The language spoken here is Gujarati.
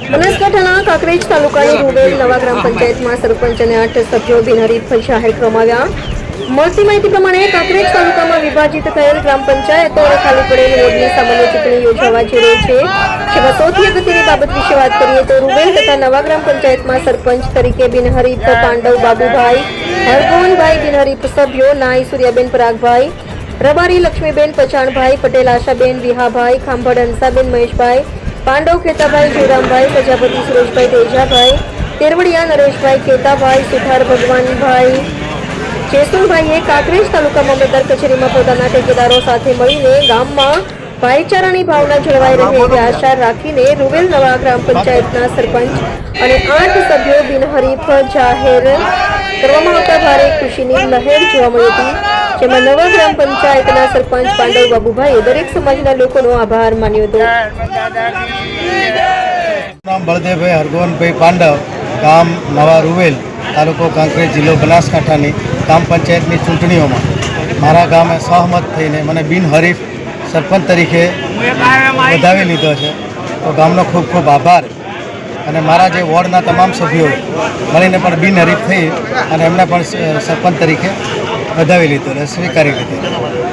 કાંકરેજ તાલુકાની રૂબેલ નવા ગ્રામ પંચાયતમાં સરપંચ અને આઠ સભ્યો બિનહરીફ જાહેર કરવામાં આવ્યા મળતી માહિતી પ્રમાણે કાંકરેજ તાલુકામાં વિભાજિત થયેલ ગ્રામ પંચાયતો અને ખાલી પડેલ વોર્ડની સામાન્ય ચૂંટણી યોજાવા જઈ રહી છે. જેમાં સૌથી અગત્યની બાબત વિશે વાત કરીએ તો રૂબેલ તથા નવા ગ્રામ પંચાયતમાં સરપંચ તરીકે બિનહરીફ પાંડવ બાબુભાઈ હરગોવનભાઈ બિનહરીફ સભ્યો નાઈ સૂર્યાબેન પરાગભાઈ રબારી લક્ષ્મીબેન પચાણભાઈ પટેલ આશાબેન વિહાભાઈ ખાંભડ હંસાબેન મહેશભાઈ પાંડવ ખેતાભાઈ જોરામભાઈ, પ્રજાપતિ સુરેશભાઈ તેજાભાઈ, તેરવડિયા નરેશભાઈ કેતાભાઈ, સુથાર ભગવાનભાઈ જેસુરભાઈએ કાંકરેજ તાલુકામાં મામલતદાર કચેરીમાં પોતાના ટેકેદારો સાથે મળીને ગામમાં ભાઈચારાની ભાવના જળવાઈ રહે એવી આશા રાખીને રૂબેલ નવા ગ્રામ પંચાયતના સરપંચ અને આઠ સભ્યો બિનહરીફ જાહેર કરવામાં આવતા ભારે ખુશીની લહેર જોવા મળી હતી. જેમાં નવા ગ્રામ પંચાયતના સરપંચ પાંડવ બાબુભાઈએ દરેક સમાજના લોકોનો આભાર માન્યો હતો. નામ બળદેવભાઈ હરગોવનભાઈ પાંડવ, ગામ નવા રૂવેલ, તાલુકો કાંકરેજ જિલ્લો બનાસકાંઠાની ગ્રામ પંચાયતની ચૂંટણીઓમાં. મારા ગામે સહમત થઈને મને બિનહરીફ સરપંચ તરીકે વધાવી લીધો છે. તો ગામનો ખૂબ ખૂબ આભાર. અને મારા જે વોર્ડના તમામ સભ્યો મળીને પણ બિનહરીફ થઈ અને એમને પણ સરપંચ તરીકે વધાવી લીધું અને સ્વીકારી લીધી.